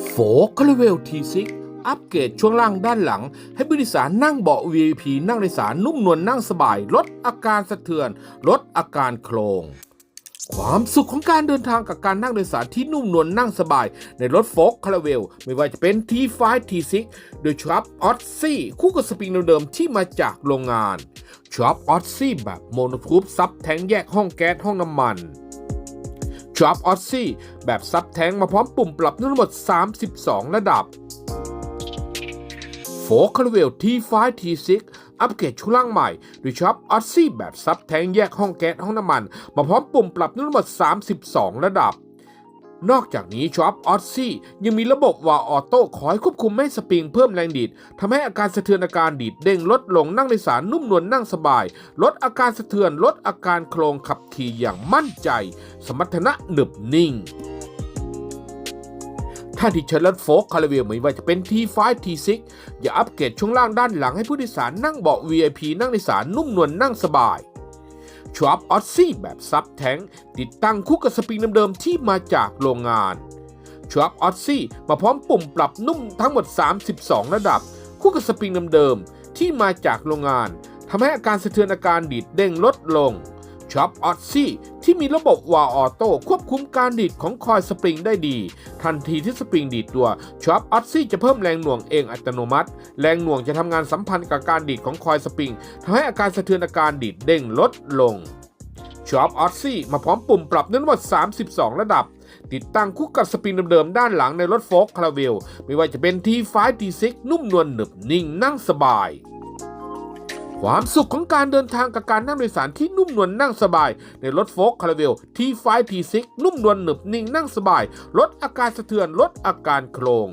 โฟคาราเวลทีซิกอัปเกรดช่วงล่างด้านหลัง ให้ผู้โดยสารนั่งเบาะ VIP นั่งโดยสารนุ่มนวลนั่งสบาย ลดอาการสะเทือน ลดอาการโครง ความสุขของการเดินทางกับการนั่งโดยสารที่นุ่มนวลนั่งสบาย ในรถโฟกคาราเวล ไม่ว่าจะเป็น T5 T6 โดยชอปออ s ซี่คู่กับสปริงเดิมๆที่มาจากโรงงานชอปออ s ซี่แบบโมโนทูบซับแทงแยกห้องแก๊สห้องน้ำมัน ชอปออ s ซี่แบบซับแทงมาพร้อมปุ่มปรับทั้งหมด 32 ระดับ โฟคาร์เวล T5 T6 อัปเกรดช่วงล่างใหม่โดยชอปออซซี่แบบซับแทงแยกห้องแก๊สห้องน้ำมัน มาพร้อมปุ่มปรับทั้งหมด 32 ระดับ นอกจากนี้ชอปออ s ซี่ยังมีระบบวาออโต้คอยควบคุมไม่ให้สปริงเพิ่มแรงดีดทำให้อาการสะเทือนอาการดีดเด้งลดลงนั่งในสารนุ่มนวลนั่งสบาย ลดอาการสะเทือนลดอาการโครงขับขี่อย่างมั่นใจ สมรรถนะหนึบนิ่งท่านที่เชิญรถโฟกคาราเวลไม่ว่าจะเป็น T5 T6 อย่าอัปเกรดช่วงล่างด้านหลังให้ผู้โดยสารนั่งเบาะ VIP นั่งในสารนุ่มนวลนั่งสบาย ชว a ปออซซี่แบบซับแทงติดตั้งคู่กับสปริงเดิมๆที่มาจากโรงงานชว a ปออซซี่มาพร้อมปุ่มปรับนุ่มทั้งหมด 32 ระดับ คู่กับสปริงเดิมๆที่มาจากโรงงานทำให้อาการสะเทือนอาการดีดเด้งลดลง ช็อปออซี่ที่มีระบบวาล์วออโต้ควบคุมการดีดของคอยสปริงได้ดี ทันทีที่สปริงดีดตัวช็อปออซี่จะเพิ่มแรงหน่วงเองอัตโนมัติ แรงหน่วงจะทำงานสัมพันธ์กับการดีดของคอยสปริงทำให้อาการสะเทือนอาการดีดเด้งลดลงช็อปออซี่มาพร้อมปุ่มปรับทั้งหมด 32 ระดับ ติดตั้งคู่กับสปริงเดิมๆด้านหลังในรถโฟล์คคาราเวลไม่ว่าจะเป็น T5 T6 นุ่มนวลหนึบนิ่งนั่งสบาย ความสุขของการเดินทางกับการนั่งโดยสารที่นุ่มนวลนั่งสบาย ในรถโฟล์คคาราเวล T5 T6 นุ่มนวลหนึบนิ่งนั่งสบาย ลดอาการสะเทือนลดอาการโครง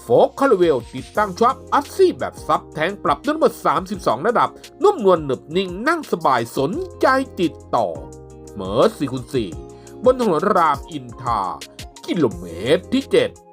โฟล์คาราเวลติดตั้งช็อปอัพซี่แบบซับแทงปรับทั้งหมด 32 ระดับ นุ่มนวลหนึบนิ่งนั่งสบายสนใจติดต่อ เมอ4คูณ4บนถนนรามอินทา กิโลเมตรที่ 7